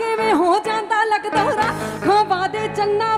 ਕਿਵੇਂ ਹੋ ਜਾਂਦਾ ਲਗਦੌਰਾ ਖੋਬਾ ਦੇ ਚੰਨਾ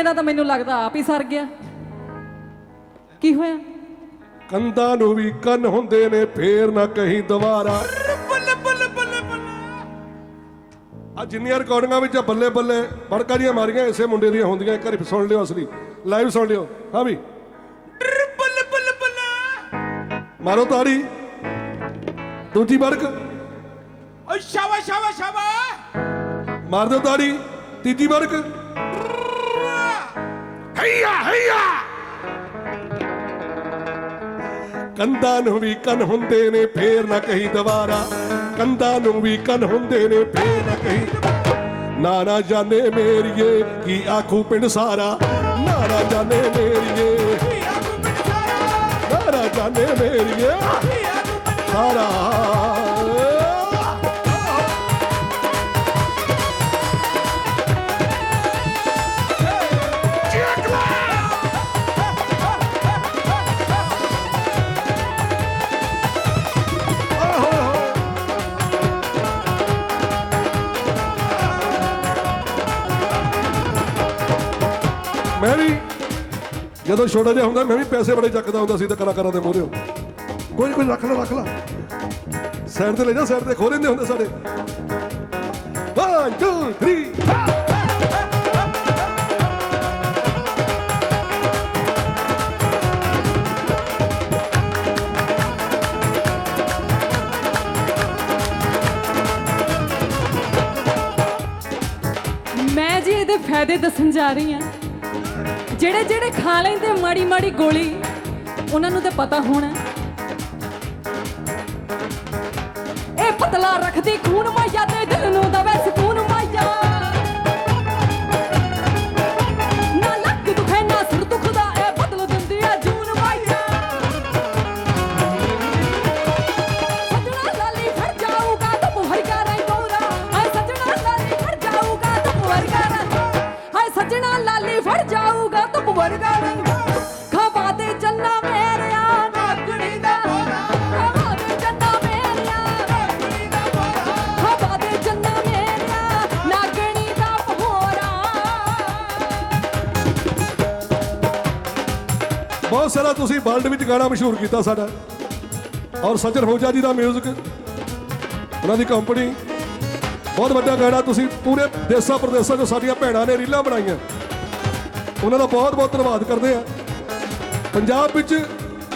ਇਹ ਚੰਨੇ ਦਾ ਤਾਂ ਮੈਨੂੰ ਲੱਗਦਾ ਆਪ ਹੀ ਸਰ ਗਿਆ। ਕੀ ਹੋਇਆ? ਕੰਧਾਂ ਨੂੰ ਵੀ ਕੰਨ ਹੁੰਦੇ ਨੇ ਫੇਰ ਨਾ ਕਹੀਂ ਦੁਬਾਰਾ। ਬੱਲੇ ਬੱਲੇ ਬੱਲੇ ਬੱਲੇ। ਆ ਜਿੰਨੀਆਂ ਰਿਕਾਰਡਿੰਗਾਂ ਵਿੱਚ ਬੱਲੇ ਬੱਲੇ ਬੜਕਾ ਦੀਆਂ ਮਾਰੀਆਂ ਇਸੇ ਮੁੰਡੇ ਦੀਆਂ ਹੁੰਦੀਆਂ ਇੱਕ ਵਾਰੀ ਸੁਣ ਲਿਓ ਅਸਲੀ। ਲਾਈਵ ਸੁਣ ਲਿਓ ਹਾਂ ਵੀ। ਬੱਲੇ ਬੱਲੇ ਬੱਲੇ। ਮਾਰੋ ਤਾੜੀ। ਦੂਜੀ ਬੜਕ। ਓ ਸ਼ਾਵਾ ਸ਼ਾਵਾ ਸ਼ਾਵਾ ਮਾਰ ਦਿਓ ਤਾੜੀ। ਤੀਜੀ ਬੜਕ। ਹਈਆ ਹਈਆ! ਕੰਧਾਂ ਨੂੰ ਵੀ ਕੰਨ ਹੁੰਦੇ ਨੇ, ਫੇਰ ਨਾ ਕਹੀਂ ਦੁਬਾਰਾ। ਕੰਧਾਂ ਨੂੰ ਵੀ ਕੰਨ ਹੁੰਦੇ ਨੇ, ਫੇਰ ਨਾ ਕਹੀ ਨਾ ਨਾ ਜਾਣੇ ਮੇਰੀਏ, ਕੀ ਆਖੂ ਪਿੰਡ ਸਾਰਾ? ਨਾ ਨਾ ਜਾਣੇ ਮੇਰੀਏ ਹਈਆ ਤੂੰ ਪਿੰਡ ਸਾਰਾ? ਨਾ ਨਾ ਜਾਣੇ ਮੇਰੀਏ ਹਈਆ ਤੂੰ ਪਿੰਡ ਸਾਰਾ? ਮੈਂ ਵੀ ਜਦੋਂ ਛੋਟਾ ਜਿਹਾ ਹੁੰਦਾ, ਮੈਂ ਵੀ ਪੈਸੇ ਬੜੇ ਚੱਕਦਾ ਹੁੰਦਾ ਸੀ ਤੇ ਕਲਾਕਾਰਾਂ ਦੇ ਮੂਹਰੇ। ਕੋਈ ਕੋਈ ਰੱਖ ਲੈ ਰੱਖ ਲੈ। ਸਾਈਡ ਤੇ ਲੈ ਜਾ, ਸਾਈਡ ਤੇ ਖੋ ਲੈਂਦੇ ਹੁੰਦੇ ਸਾਡੇ। 1 2 3 ਮੈਂ ਜੀ ਇਹਦੇ ਫਾਇਦੇ ਦੱਸਣ ਜਾ ਰਹੀ ਹਾਂ। ਜਿਹੜੇ ਜਿਹੜੇ ਖਾ ਲੈਂਦੇ ਮਾੜੀ ਮਾੜੀ ਗੋਲੀ, ਉਹਨਾਂ ਨੂੰ ਤੇ ਪਤਾ ਹੋਣਾ। ਇਹ ਪਤਲਾ ਰੱਖਦੀ ਖੂਨ ਮਾਇਆ ਤੇ ਦਿਲ ਨੂੰ ਦਵੇ ਬਹੁਤ ਸਾਰਾ ਤੁਸੀਂ ਵਰਲਡ ਵਿੱਚ ਗਾਣਾ ਮਸ਼ਹੂਰ ਕੀਤਾ ਸਾਡਾ। ਔਰ ਸੱਜਣ ਫੌਜਾ ਜੀ ਦਾ 뮤직 ਉਹਨਾਂ ਦੀ ਕੰਪਨੀ ਬਹੁਤ ਵੱਡਾ ਗਾਣਾ ਤੁਸੀਂ ਪੂਰੇ ਦੇਸਾਂ ਪ੍ਰਦੇਸਾਂ 'ਚ ਸਾਡੀਆਂ ਭੈਣਾਂ ਨੇ ਰੀਲਾਂ ਬਣਾਈਆਂ। ਉਹਨਾਂ ਦਾ ਬਹੁਤ ਬਹੁਤ ਧੰਨਵਾਦ ਕਰਦੇ ਆ ਪੰਜਾਬ ਵਿੱਚ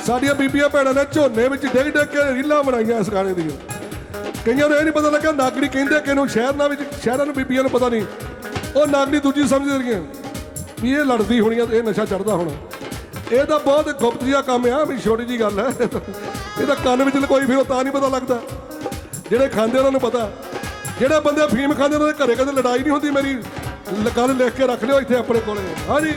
ਸਾਡੀਆਂ ਬੀਬੀਆਂ ਭੈਣਾਂ ਨੇ ਝੋਨੇ ਵਿੱਚ ਡਿੱਗ ਡਿੱਗ ਕੇ ਰੀਲਾਂ ਬਣਾਈਆਂ ਇਸ ਗਾਣੇ ਦੀਆਂ। ਕਈਆਂ ਨੂੰ ਇਹ ਨਹੀਂ ਪਤਾ ਲੱਗਾ ਨਾਗਰੀ ਕਹਿੰਦੇ ਕਿਹਨੂੰ ਸ਼ਹਿਰਾਂ ਵਿੱਚ ਸ਼ਹਿਰਾਂ ਨੂੰ ਬੀਬੀਆਂ ਨੂੰ ਪਤਾ ਨਹੀਂ ਉਹ ਨਾਗਰੀ ਦੂਜੀ ਸਮਝਦੇ ਰਹੀਆਂ। ਵੀ ਇਹ ਲੜਦੀ ਹੋਣੀ ਆ, ਇਹ ਨਸ਼ਾ ਚੜਦਾ ਹੋਣਾ। ਇਹ ਤਾਂ ਬਹੁਤ ਗੁਪਤ ਜਿਹਾ ਕੰਮ ਆ ਵੀ ਛੋਟੀ ਜੀ ਗੱਲ ਹੈ ਇਹ ਤਾਂ ਕੰਨ ਵਿੱਚ ਲਕੋਈ ਫਿਰ, ਤਾਂ ਨਹੀਂ ਪਤਾ ਲੱਗਦਾ। ਜਿਹੜੇ ਖਾਂਦੇ ਉਹਨਾਂ ਨੂੰ ਪਤਾ। ਜਿਹੜੇ ਬੰਦੇ ਫੀਮ ਖਾਂਦੇ ਉਹਨਾਂ ਦੇ ਘਰੇ ਕਦੇ ਲੜਾਈ ਨਹੀਂ ਹੁੰਦੀ, ਮੇਰੀ ਲ- ਗੱਲ ਲਿਖ ਕੇ ਰੱਖ ਲਿਓ ਇੱਥੇ ਆਪਣੇ ਕੋਲੇ। ਹਾਂਜੀ।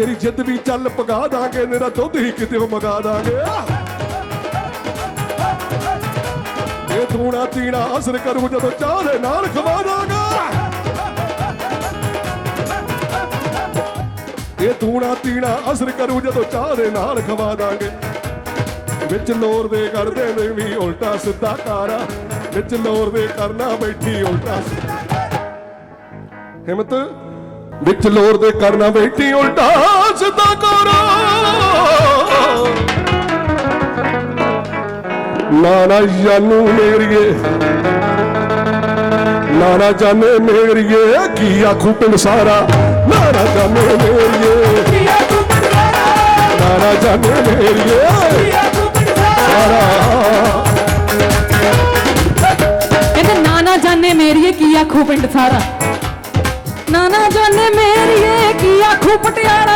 ਤੇਰੀ ਜਿੱਦ ਵੀ ਚੱਲ ਪਗਾ ਦਾਂਗੇ, ਮੇਰਾ ਦੁੱਧ ਹੀ ਕਿਤੇ ਮਗਾ ਦਾਂਗੇ। ਇਹ ਤੂਣਾ ਤੀਣਾ ਅਸਰ ਕਰੂ ਜਦੋਂ ਚਾਹ ਦੇ ਨਾਲ ਖਵਾ ਦਾਂਗਾ। ਇਹ ਤੂਣਾ ਤੀਣਾ ਅਸਰ ਕਰੂ ਜਦੋਂ ਚਾਹ ਦੇ ਨਾਲ ਖਵਾ ਦਾਂਗੇ। ਵਿੱਚ ਲੋਰ ਦੇ ਕਰਦੇ ਨੇ ਵੀ ਉਲਟਾ ਸਿੱਧਾ ਕਾਰਾ। ਵਿੱਚ ਲੋਰ ਦੇ ਕਰਨਾ ਬੈਠੀ ਉਲਟਾ ਸਿੱਧਾ। ਹਿੰਮਤ ਵਿੱਚ ਲੋਰ ਦੇ ਕਰਨਾ ਬੈਠੀ, ਉਲਟਾ ਸਿੱਧਾ ਕਾਰਾ। ਨਾਨਾ ਜਾਨੂ ਮੇਰੀਏ, ਨਾਨਾ ਜਾਣੇ ਮੇਰੀਏ, ਕੀ ਆਖੂ ਪਿੰਡ ਸਾਰਾ ਨਾਨਾ ਜਾਣੇ ਮੇਰੀਏ ਕੀਆ ਤੂੰ ਪਿੰਡਾਰਾ ਨਾਨਾ ਜਾਣੇ ਮੇਰੀਏ। ਕੀਆ ਤੂੰ ਪਿੰਡਾਰਾ ਸਾਰਾ ਕਹਿੰਦੇ, ਨਾਨਾ ਜਾਣੇ ਮੇਰੀਏ, ਕੀ ਆਖੂ ਪਿੰਡ ਸਾਰਾ ਨਾਨਾ ਜਾਣੇ ਮੇਰੀਏ ਕੀ ਆਖੂ ਪਟਿਆਲਾ।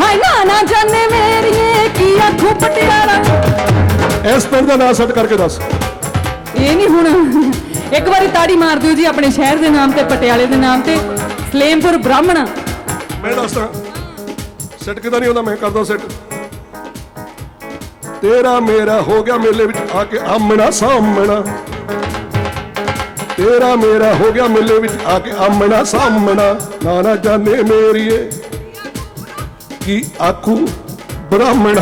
ਹਾਏ ਨਾਨਾ ਜਾਣੇ ਮੇਰੀਏ ਕੀ ਆਖੂ ਪਟਿਆਲਾ। ਇਸ ਪਿੰਡ ਦਾ ਨਾਂ ਸੈੱਟ ਕਰਕੇ ਦੱਸ। ਇਹ ਨਹੀਂ ਹੁਣ ਇੱਕ ਵਾਰੀ ਤਾੜੀ ਮਾਰ ਦਿਓ ਜੀ ਆਪਣੇ ਸ਼ਹਿਰ ਦੇ ਨਾਮ ਤੇ ਪਟਿਆਲੇ ਦੇ ਨਾਮ ਤੇ ਸਲੇਮਪੁਰ ਬ੍ਰਾਹਮਣ। ਮੈਂ ਦੱਸਦਾ ਸੈੱਟ ਕਿਦਾਂ ਨਹੀਂ ਹੁੰਦਾ ਮੈਂ ਕਰਦਾ ਸੈੱਟ। ਤੇਰਾ ਮੇਰਾ ਹੋ ਗਿਆ ਮੇਲੇ ਵਿੱਚ ਆ ਕੇ ਆਮਣਾ ਸਾਹਮਣਾ। ਤੇਰਾ ਮੇਰਾ ਹੋ ਗਿਆ ਮੇਲੇ ਵਿੱਚ ਆ ਕੇ ਆਮਣਾ ਸਾਹਮਣਾ। ਨਾ ਜਾਣੇ ਮੇਰੀਏ, ਕੀ ਆਖੂ ਬ੍ਰਾਹਮਣ?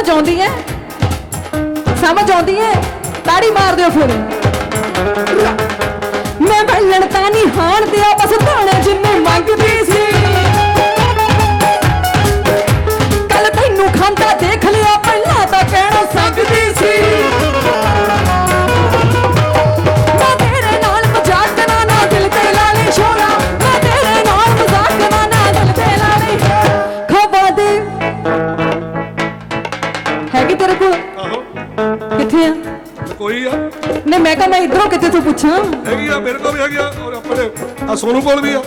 ਸਮਝ ਆਉਂਦੀ ਹੈ? ਸਮਝ ਆਉਂਦੀ ਹੈ? ਤਾੜੀ ਮਾਰ ਦਿਓ ਫਿਰ। ਮੈਂ ਭੱਲਣ ਤਾਂ ਨਹੀਂ ਹਾਣ ਤੇ ਆਪਸ ਧਾਣੇ ਨੇ ਮੈਂ ਇਧਰੋਂ ਕਿੱਥੇ ਤੋਂ ਪੁੱਛਾਂ? ਹੈਗੀ ਆ ਮੇਰੇ ਕੋਲ ਵੀ ਹੈਗੀ ਆ ਔਰ ਆਪਣੇ ਆ ਸੋਨੂ ਕੋਲ ਵੀ ਆ।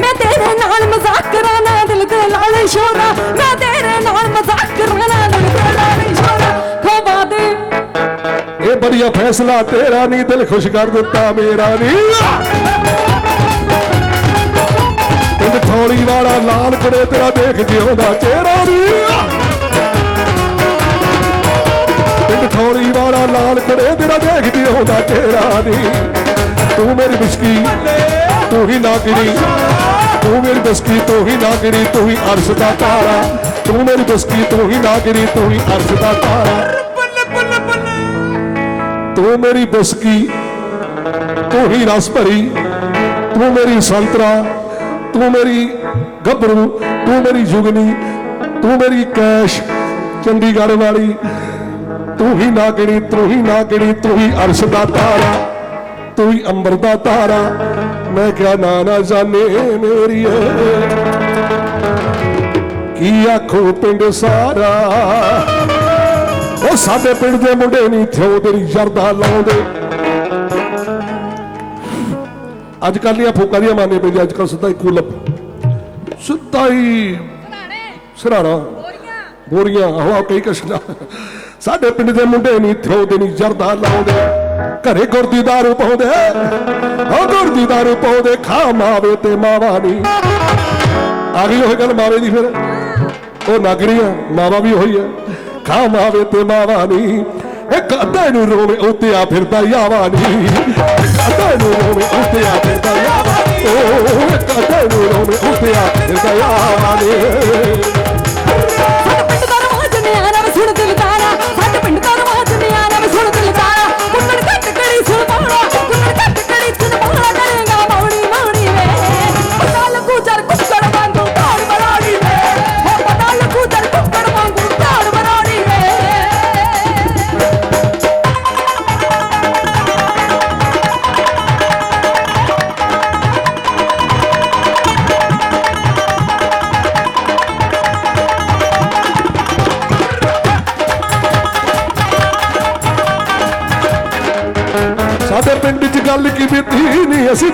ਮੈਂ ਤੇਰੇ ਨਾਲ ਮਜ਼ਾਕ ਕਰਾਂ ਨਾ ਦਿਲ ਤੇ ਲਾ ਲਈ ਛੋਰਾ ਮੈਂ ਤੇਰੇ ਨਾਲ ਮਜ਼ਾਕ ਕਰਾਂ ਨਾ ਦਿਲ ਤੇ ਲਾ ਲਈ ਛੋਰਾ ਖਬਾ ਦੇ। ਇਹ ਬੜੀਆ ਫੈਸਲਾ ਤੇਰਾ ਨਹੀਂ ਦਿਲ ਖੁਸ਼ ਕਰ ਦਿੱਤਾ ਮੇਰਾ ਨਹੀਂ ਪਿੰਡ ਥੋੜੀ ਵਾਲਾ ਲਾਲ ਕਰੇ ਤੇਰਾ ਦੇਖ ਜਿਉਂਦਾ ਚਿਹਰਾ ਨਹੀਂ ਪਿੰਡ ਥੋੜੀ ਵਾਲਾ ਲਾਲ ਕਰੇ ਤੇਰਾ ਦੇਖ ਜਿਉਂਦਾ ਚਿਹਰਾ ਨਹੀਂ ਤੂੰ ਮੇਰੀ ਬਿਸਕੀ, ਤੂੰ ਹੀ ਨਾਗਰੀ ਤੂੰ ਮੇਰੀ ਬਿਸਕੀ, ਤੂੰ ਹੀ ਨਾਗਰੀ ਤੂੰ ਹੀ ਅਰਸ਼ ਦਾ ਤਾਰਾ। ਤੂੰ ਮੇਰੀ ਬਿਸਕੀ, ਤੂੰ ਹੀ ਨਾਗਰੀ ਤੂੰ ਹੀ ਅਰਸ਼ ਦਾ ਤਾਰਾ। ਤੂੰ ਮੇਰੀ ਬਸਕੀ, ਤੂੰ ਹੀ ਰਸ ਭਰੀ। ਤੂੰ ਮੇਰੀ ਸੰਤਰਾ ਤੂੰ ਮੇਰੀ ਗੱਭਰੂ, ਤੂੰ ਮੇਰੀ ਜੁਗਨੀ, ਤੂੰ ਮੇਰੀ ਕੈਸ਼, ਚੰਡੀਗੜ੍ਹ ਵਾਲੀ। ਤੂੰ ਹੀ ਨਾਗਣੀ ਤੂੰ ਹੀ ਨਾਗਣੀ ਤੂੰ ਹੀ ਅਰਸ਼ ਦਾ ਤਾਰਾ ਤੂੰ ਹੀ ਅੰਬਰ ਦਾ ਤਾਰਾ ਮੈਂ ਕਿਹਾ ਨਾ ਨਾ ਜਾਣੇ ਮੇਰੀ ਕੀ ਆਖੋ ਪਿੰਡ ਸਾਰਾ? ਉਹ ਸਾਡੇ ਪਿੰਡ ਦੇ ਮੁੰਡੇ ਨਹੀਂ ਥਿਓ ਤੇਰੀ ਜਰਦਾ ਲਾਉਂਦੇ। ਅੱਜ ਕੱਲ੍ਹ ਦੀਆਂ ਫੋਕਾਂ ਦੀਆਂ ਮਾਨੇ ਪੈਂਦੀਆਂ, ਅੱਜ ਕੱਲ੍ਹ ਸਿੱਧਾ ਹੀ ਕੁਲਪ ਸਿੱਧਾ ਹੀ ਸਰਾਣਾ। ਬੋਰੀਆਂ। ਆਹੋ ਕਈ ਕਸ਼ਨਾ। ਸਾਡੇ ਪਿੰਡ ਦੇ ਮੁੰਡੇ ਨਹੀਂ ਥਿਓ ਨਹੀਂ ਜਰਦਾ ਲਾਉਂਦੇ। ਘਰੇ ਗੁਰਦੀ ਦਾਰੂ ਪਾਉਂਦੇ। ਉਹ ਗੁਰਦੀ ਦਾਰੂ ਪਾਉਂਦੇ, ਖਾ ਮਾਵੇ ਤੇ ਮਾਵਾ ਨਹੀਂ। ਆ ਗਈ ਉਹ ਗੱਲ ਮਾਵੇ ਦੀ ਫਿਰ। ਉਹ ਨਗਰੀਆਂ, ਮਾਵਾ ਵੀ ਉਹੀ ਹੈ। ਖਾ ਮਾਵੇ ਤੇ ਮਾਵਾ ਨਹੀਂ। ਅੱਧੇ ਨੂੰ ਰੋਵੇ ਉੱਤੇ ਆ ਫਿਰਦਾ ਯਾਵਾ ਨਹੀਂ ਅੱਧੇ ਨੂੰ ਰੋਵੇ ਉੱਤੇ ਆ ਫਿਰਦਾ ਯਾਵਾ ਨੀ। ਉਹ ਅੱਧੇ ਨੂੰ ਰੋਵੇ ਉੱਤੇ ਆ ਫਿਰਦਾ ਯਾਵਾ ਨਹੀਂ